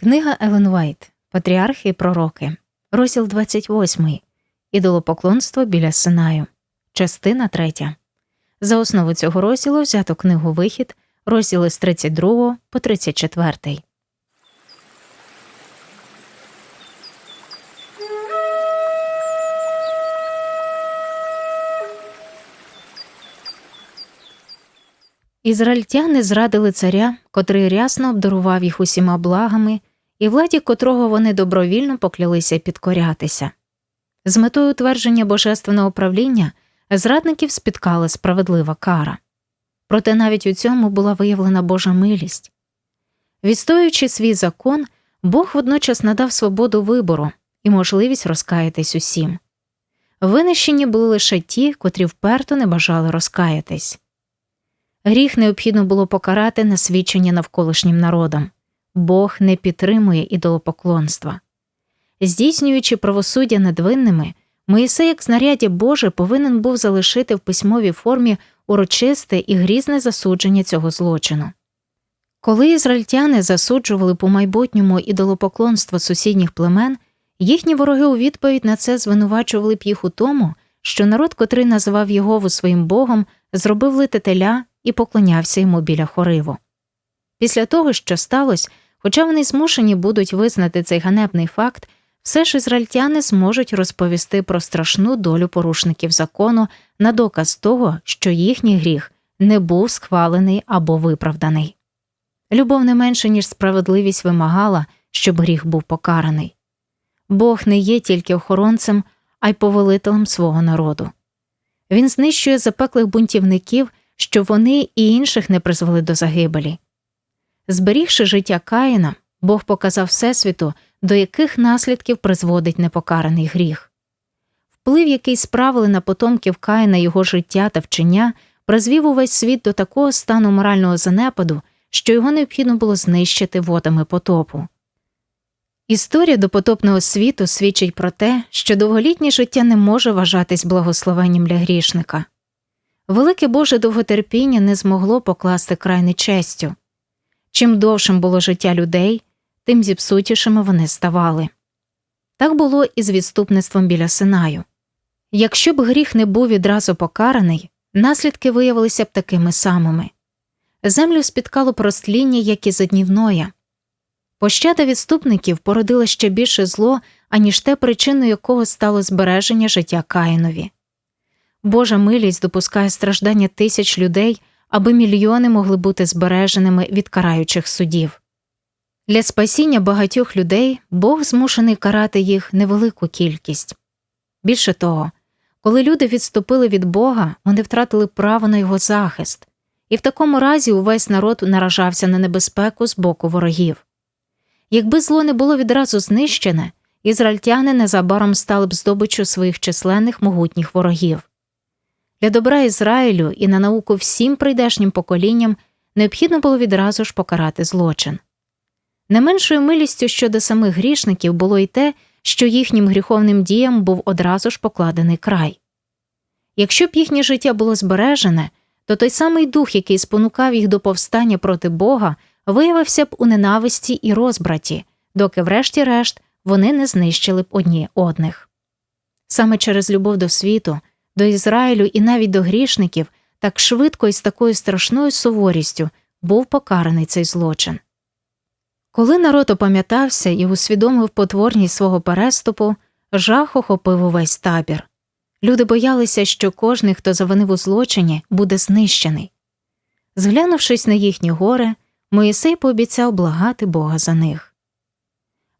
Книга Елен Вайт Патріархи і пророки, розділ 28. Ідолопоклонство біля Синаю, частина 3. За основу цього розділу взято книгу Вихід, розділи з 32 по 34. Ізраїльтяни зрадили царя, котрий рясно обдарував їх усіма благами, і владі котрого вони добровільно поклялися підкорятися. З метою утвердження божественного правління зрадників спіткала справедлива кара. Проте навіть у цьому була виявлена Божа милість. Відстоюючи свій закон, Бог водночас надав свободу вибору і можливість розкаятись усім. Винищені були лише ті, котрі вперто не бажали розкаятись. Гріх необхідно було покарати на свідчення навколишнім народам. Бог не підтримує ідолопоклонства. Здійснюючи правосуддя над винними, Моїсей, як знаряддя Боже, повинен був залишити в письмовій формі урочисте і грізне засудження цього злочину. Коли ізраїльтяни засуджували по майбутньому ідолопоклонство сусідніх племен, їхні вороги у відповідь на це звинувачували б їх у тому, що народ, котрий називав Єгову своїм Богом, зробив литителя і поклонявся йому біля хориву. Після того, що сталося, хоча вони змушені будуть визнати цей ганебний факт, все ж ізраїльтяни зможуть розповісти про страшну долю порушників закону на доказ того, що їхній гріх не був схвалений або виправданий. Любов не менше, ніж справедливість вимагала, щоб гріх був покараний. Бог не є тільки охоронцем, а й повелителем свого народу. Він знищує запеклих бунтівників, щоб вони і інших не призвели до загибелі. Зберігши життя Каїна, Бог показав Всесвіту, до яких наслідків призводить непокараний гріх. Вплив, який справили на потомків Каїна його життя та вчення, призвів увесь світ до такого стану морального занепаду, що його необхідно було знищити водами потопу. Історія допотопного світу свідчить про те, що довголітнє життя не може вважатись благословенням для грішника. Велике Боже довготерпіння не змогло покласти край нечестю. Чим довшим було життя людей, тим зіпсутішими вони ставали. Так було і з відступництвом біля Синаю. Якщо б гріх не був відразу покараний, наслідки виявилися б такими самими. Землю спіткало простління, як і за днівноя. Пощада відступників породила ще більше зло, аніж те, причиною якого стало збереження життя Каїнові. Божа милість допускає страждання тисяч людей, аби мільйони могли бути збереженими від караючих судів. Для спасіння багатьох людей Бог змушений карати їх невелику кількість. Більше того, коли люди відступили від Бога, вони втратили право на його захист, і в такому разі увесь народ наражався на небезпеку з боку ворогів. Якби зло не було відразу знищене, ізраїльтяни незабаром стали б здобиччю своїх численних могутніх ворогів. Для добра Ізраїлю і на науку всім прийдешнім поколінням необхідно було відразу ж покарати злочин. Не меншою милістю щодо самих грішників було й те, що їхнім гріховним діям був одразу ж покладений край. Якщо б їхнє життя було збережене, то той самий дух, який спонукав їх до повстання проти Бога, виявився б у ненависті і розбраті, доки, врешті-решт, вони не знищили б одні одних. Саме через любов до світу до Ізраїлю і навіть до грішників так швидко і з такою страшною суворістю був покараний цей злочин. Коли народ опам'ятався і усвідомив потворність свого переступу, жах охопив увесь табір. Люди боялися, що кожний, хто завинив у злочині, буде знищений. Зглянувшись на їхні гори, Моїсей пообіцяв благати Бога за них.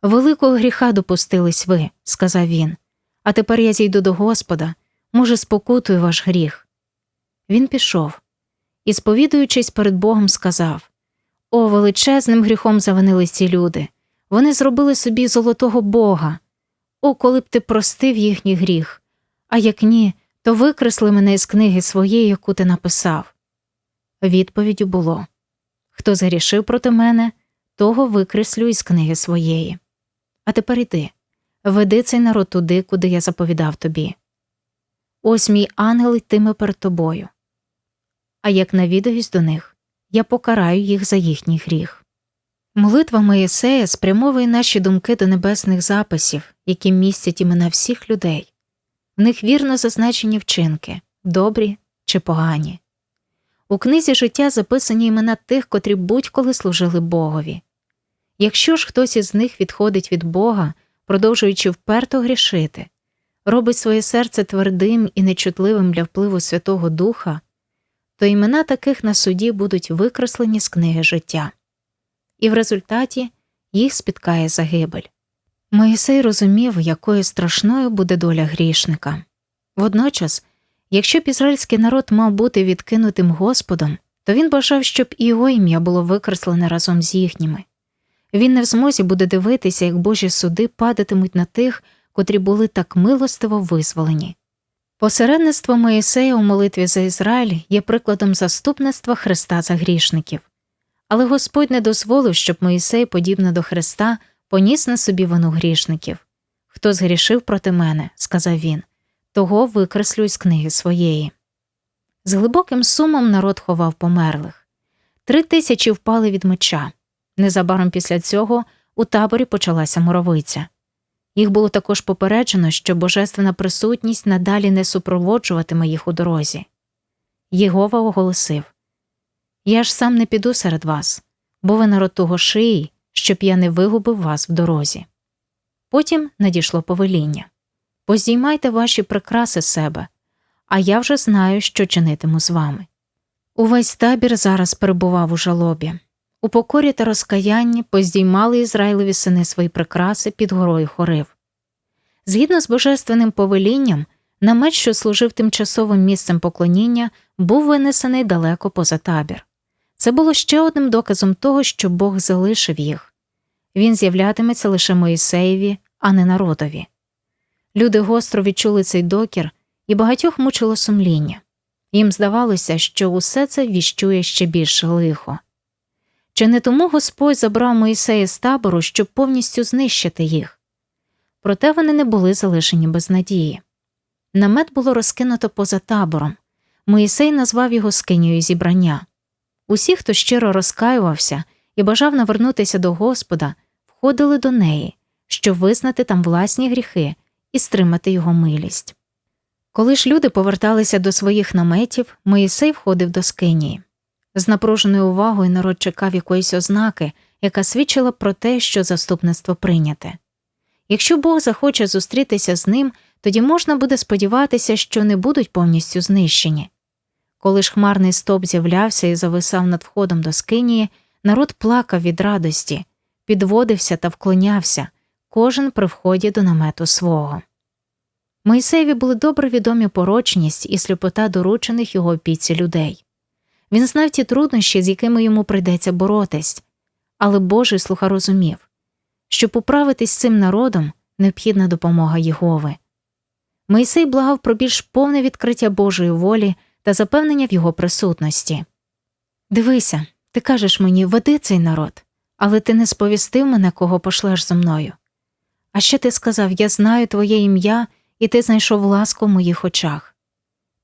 Великого гріха допустились ви, сказав він, а тепер я зійду до Господа, може, спокутую ваш гріх. Він пішов і, сповідуючись перед Богом, сказав О, величезним гріхом завинили ці люди. Вони зробили собі золотого Бога. О, коли б ти простив їхній гріх, а як ні, то викресли мене із книги своєї, яку ти написав. Відповіддю було Хто зарішив проти мене, того викреслю із книги своєї. А тепер іди, веди цей народ туди, куди я заповідав тобі. Ось мій ангел йтиме перед тобою. А як навідаюсь до них, я покараю їх за їхній гріх. Молитва Моїсея спрямовує наші думки до небесних записів, які містять імена всіх людей. В них вірно зазначені вчинки добрі чи погані. У книзі життя записані імена тих, котрі будь-коли служили Богові. Якщо ж хтось із них відходить від Бога, продовжуючи вперто грішити, робить своє серце твердим і нечутливим для впливу Святого Духа, то імена таких на суді будуть викреслені з книги життя, і в результаті їх спіткає загибель. Моїсей розумів, якою страшною буде доля грішника. Водночас, якщо б ізраїльський народ мав бути відкинутим Господом, то він бажав, щоб і його ім'я було викреслене разом з їхніми. Він не в змозі буде дивитися, як Божі суди падатимуть на тих, котрі були так милостиво визволені. Посередництво Моїсея у молитві за Ізраїль є прикладом заступництва Христа за грішників. Але Господь не дозволив, щоб Моїсей, подібно до Христа, поніс на собі вину грішників. Хто згрішив проти мене, сказав він, того викреслюй з книги своєї. З глибоким сумом народ ховав померлих. Три тисячі впали від меча. Незабаром після цього у таборі почалася моровиця. Їх було також попереджено, що божественна присутність надалі не супроводжуватиме їх у дорозі. Єгова оголосив Я ж сам не піду серед вас, бо ви народ того шиї, щоб я не вигубив вас в дорозі. Потім надійшло повеління Поздіймайте ваші прикраси себе, а я вже знаю, що чинитиму з вами. Увесь табір зараз перебував у жалобі. У покорі та розкаянні поздіймали Ізраїлеві сини свої прикраси під горою хорив. Згідно з божественним повелінням, намет, що служив тимчасовим місцем поклоніння, був винесений далеко поза табір. Це було ще одним доказом того, що Бог залишив їх він з'являтиметься лише Моїсеєві, а не народові. Люди гостро відчули цей докір, і багатьох мучило сумління. Їм здавалося, що усе це віщує ще більше лихо. Чи не тому Господь забрав Моїсея з табору, щоб повністю знищити їх? Проте вони не були залишені без надії. Намет було розкинуто поза табором. Моїсей назвав його скинею зібрання. Усі, хто щиро розкаювався і бажав навернутися до Господа, входили до неї, щоб визнати там власні гріхи і стримати його милість. Коли ж люди поверталися до своїх наметів, Моїсей входив до скинії. З напруженою увагою народ чекав якоїсь ознаки, яка свідчила про те, що заступництво прийняте. Якщо Бог захоче зустрітися з ним, тоді можна буде сподіватися, що не будуть повністю знищені. Коли ж хмарний стоп з'являвся і зависав над входом до скинії, народ плакав від радості, підводився та вклонявся, кожен при вході до намету свого. Моїсеєві були добре відомі порочність і сліпота доручених його опіці людей. Він знав ті труднощі, з якими йому прийдеться боротись, але Божий слуха розумів, щоб управитись з цим народом необхідна допомога Єгови. Моїсей благав про більш повне відкриття Божої волі та запевнення в його присутності. Дивися, ти кажеш мені, веди цей народ, але ти не сповістив мене, кого пошлеш зо мною. А ще ти сказав Я знаю твоє ім'я, і ти знайшов ласку в моїх очах.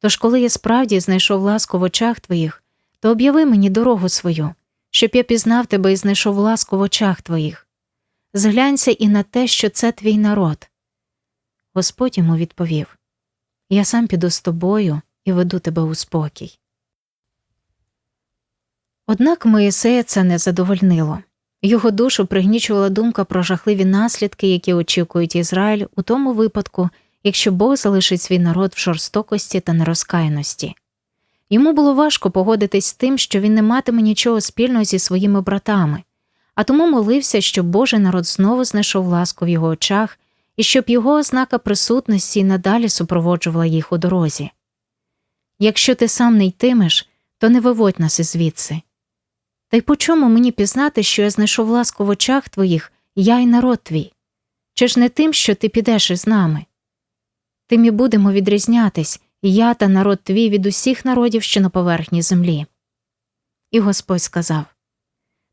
Тож, коли я справді знайшов ласку в очах твоїх, то об'яви мені дорогу свою, щоб я пізнав тебе і знайшов ласку в очах твоїх. Зглянься і на те, що це твій народ. Господь йому відповів Я сам піду з тобою і веду тебе у спокій. Однак Моїсея це не задовольнило. Його душу пригнічувала думка про жахливі наслідки, які очікують Ізраїль у тому випадку, якщо Бог залишить свій народ в жорстокості та нерозкаяності. Йому було важко погодитись з тим, що він не матиме нічого спільного зі своїми братами, а тому молився, щоб Божий народ знову знайшов ласку в його очах і щоб його ознака присутності надалі супроводжувала їх у дорозі. Якщо ти сам не йтимеш, то не виводь нас із звідси. Та й по чому мені пізнати, що я знайшов ласку в очах твоїх, я й народ твій? Чи ж не тим, що ти підеш із нами? Тим і будемо відрізнятись, я та народ твій від усіх народів, що на поверхні землі. І Господь сказав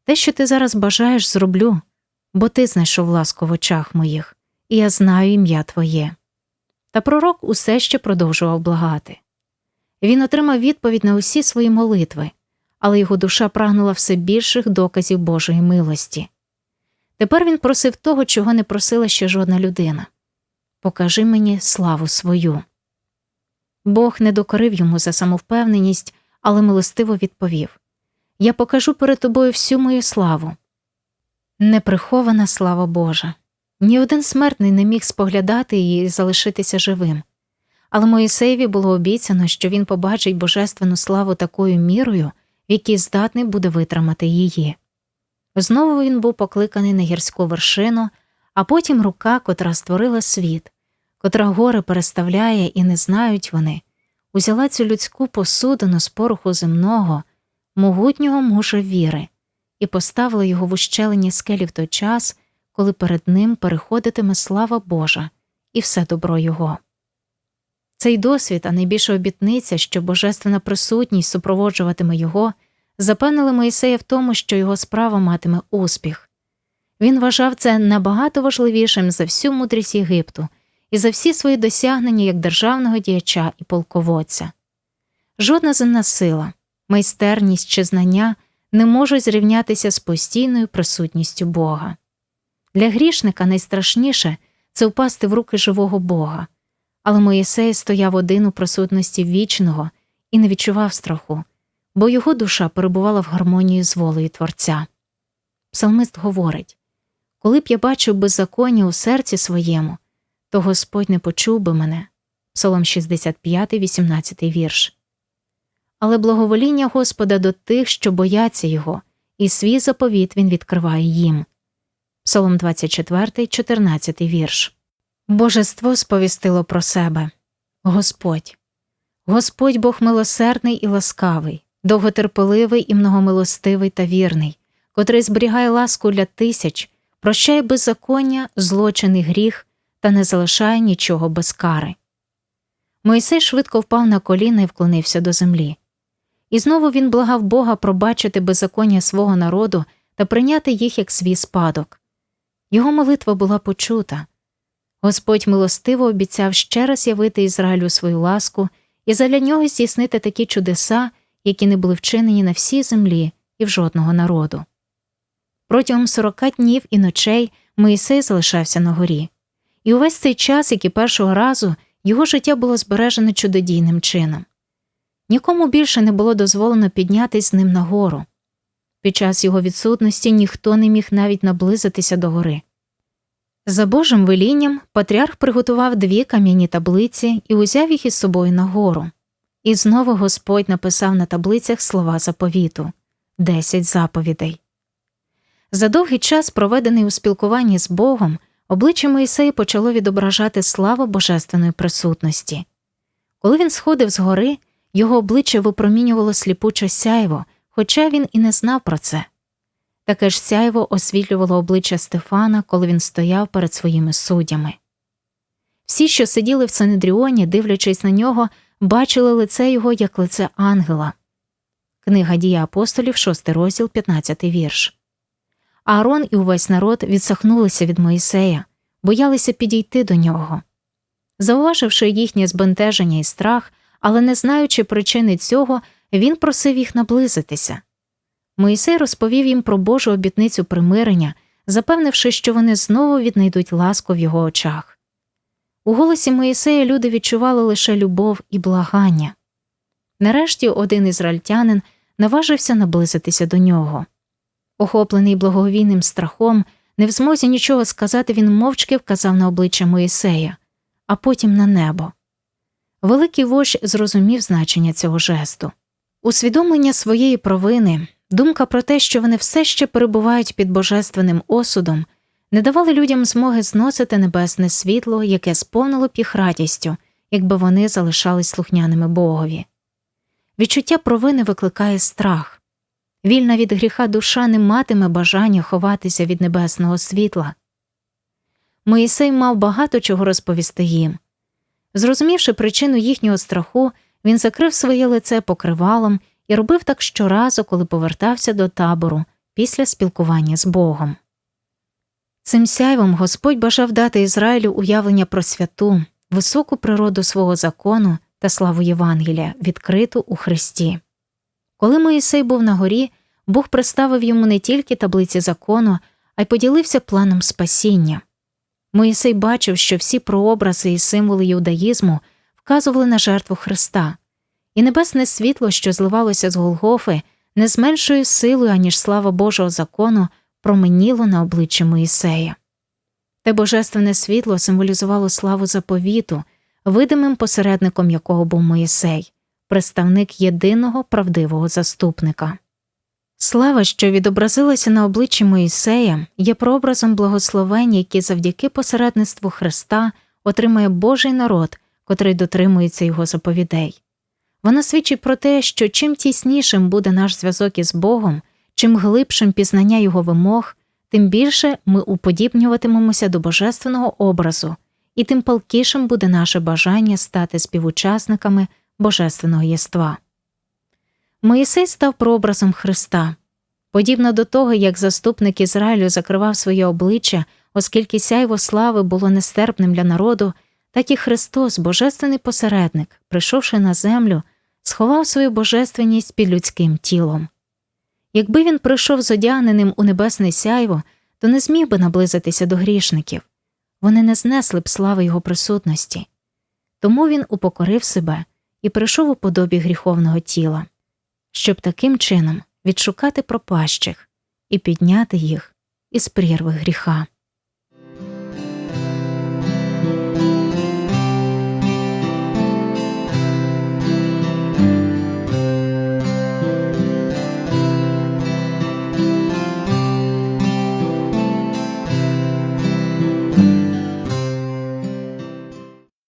Те, що ти зараз бажаєш, зроблю, бо ти знайшов ласку в очах моїх, і я знаю ім'я Твоє. Та пророк усе ще продовжував благати. Він отримав відповідь на усі свої молитви, але його душа прагнула все більших доказів Божої милості. Тепер він просив того, чого не просила ще жодна людина покажи мені славу свою. Бог не докорив йому за самовпевненість, але милостиво відповів Я покажу перед тобою всю мою славу. Неприхована слава Божа. Ні один смертний не міг споглядати її і залишитися живим. Але Моїсеєві було обіцяно, що він побачить божественну славу такою мірою, в якій здатний буде витримати її. Знову він був покликаний на гірську вершину, а потім рука, котра створила світ, котра гори переставляє і не знають вони, узяла цю людську посудину з пороху земного, могутнього мужа віри, і поставила його в ущелині скелі в той час, коли перед ним переходитиме слава Божа і все добро Його. Цей досвід, а найбільша обітниця, що божественна присутність супроводжуватиме його, запевнили Моїсея в тому, що його справа матиме успіх. Він вважав це набагато важливішим за всю мудрість Єгипту і за всі свої досягнення як державного діяча і полководця. Жодна земна сила, майстерність чи знання не можуть зрівнятися з постійною присутністю Бога. Для грішника найстрашніше це впасти в руки живого Бога, але Моїсей стояв один у присутності вічного і не відчував страху, бо його душа перебувала в гармонії з волею Творця. Псалмист говорить коли б я бачив беззаконня у серці своєму, то Господь не почув би мене. Псалом 65, 18 вірш. Але благовоління Господа до тих, що бояться Його, і свій заповіт Він відкриває їм. Псалом 24, 14 вірш. Божество сповістило про себе Господь. Господь Бог милосердний і ласкавий, довготерпеливий і многомилостивий та вірний, котрий зберігає ласку для тисяч, прощає беззаконня, злочин і гріх та не залишає нічого без кари. Мойсей швидко впав на коліна і вклонився до землі. І знову він благав Бога пробачити беззаконня свого народу та прийняти їх як свій спадок. Його молитва була почута. Господь милостиво обіцяв ще раз явити Ізраїлю свою ласку і задля нього здійснити такі чудеса, які не були вчинені на всій землі і в жодного народу. Протягом сорока днів і ночей Моїсей залишався на горі, і увесь цей час, як і першого разу, його життя було збережене чудодійним чином. Нікому більше не було дозволено піднятись з ним нагору. Під час його відсутності ніхто не міг навіть наблизитися до гори. За Божим велінням патріарх приготував дві кам'яні таблиці і узяв їх із собою на гору. І знову Господь написав на таблицях слова заповіту десять заповідей. За довгий час, проведений у спілкуванні з Богом, обличчя Моїсея почало відображати славу божественної присутності. Коли він сходив з гори, його обличчя випромінювало сліпуче сяйво, хоча він і не знав про це. Таке ж сяйво освітлювало обличчя Стефана, коли він стояв перед своїми суддями. Всі, що сиділи в Санедріоні, дивлячись на нього, бачили лице його як лице ангела. Книга дія апостолів, 6 розділ, 15 вірш. Аарон і увесь народ відсахнулися від Моїсея, боялися підійти до нього. Зауваживши їхнє збентеження і страх, але не знаючи причини цього, він просив їх наблизитися. Моїсей розповів їм про Божу обітницю примирення, запевнивши, що вони знову віднайдуть ласку в його очах. У голосі Моїсея люди відчували лише любов і благання. Нарешті один ізраїльтянин наважився наблизитися до нього. Охоплений благовійним страхом, не в змозі нічого сказати, він мовчки вказав на обличчя Моїсея, а потім на небо. Великий вождь зрозумів значення цього жесту. Усвідомлення своєї провини, думка про те, що вони все ще перебувають під божественним осудом, не давали людям змоги зносити небесне світло, яке сповнило б їх радістю, якби вони залишались слухняними Богові. Відчуття провини викликає страх. Вільна від гріха душа не матиме бажання ховатися від небесного світла. Моїсей мав багато чого розповісти їм. Зрозумівши причину їхнього страху, він закрив своє лице покривалом і робив так щоразу, коли повертався до табору після спілкування з Богом. Цим сяйвом Господь бажав дати Ізраїлю уявлення про святу, високу природу свого закону та славу Євангелія, відкриту у Христі. Коли Моїсей був на горі, Бог представив йому не тільки таблиці закону, а й поділився планом спасіння. Моїсей бачив, що всі прообрази і символи юдаїзму вказували на жертву Христа, і небесне світло, що зливалося з Голгофи, не з меншою силою, аніж слава Божого закону, променіло на обличчі Моїсея. Те божественне світло символізувало славу заповіту, видимим посередником якого був Моїсей, представник єдиного правдивого заступника. Слава, що відобразилася на обличчі Моїсея, є прообразом благословень, які завдяки посередництву Христа отримує Божий народ, котрий дотримується його заповідей. Вона свідчить про те, що чим тіснішим буде наш зв'язок із Богом, чим глибшим пізнання його вимог, тим більше ми уподібнюватимемося до божественного образу, і тим палкішим буде наше бажання стати співучасниками божественного єства. Моїсей став прообразом Христа. Подібно до того, як заступник Ізраїлю закривав своє обличчя, оскільки сяйво слави було нестерпним для народу, так і Христос, божественний посередник, прийшовши на землю, сховав свою божественність під людським тілом. Якби він прийшов зодягненим у небесне сяйво, то не зміг би наблизитися до грішників вони не знесли б слави його присутності. Тому він упокорив себе і прийшов у подобі гріховного тіла, щоб таким чином відшукати пропащих і підняти їх із прірви гріха.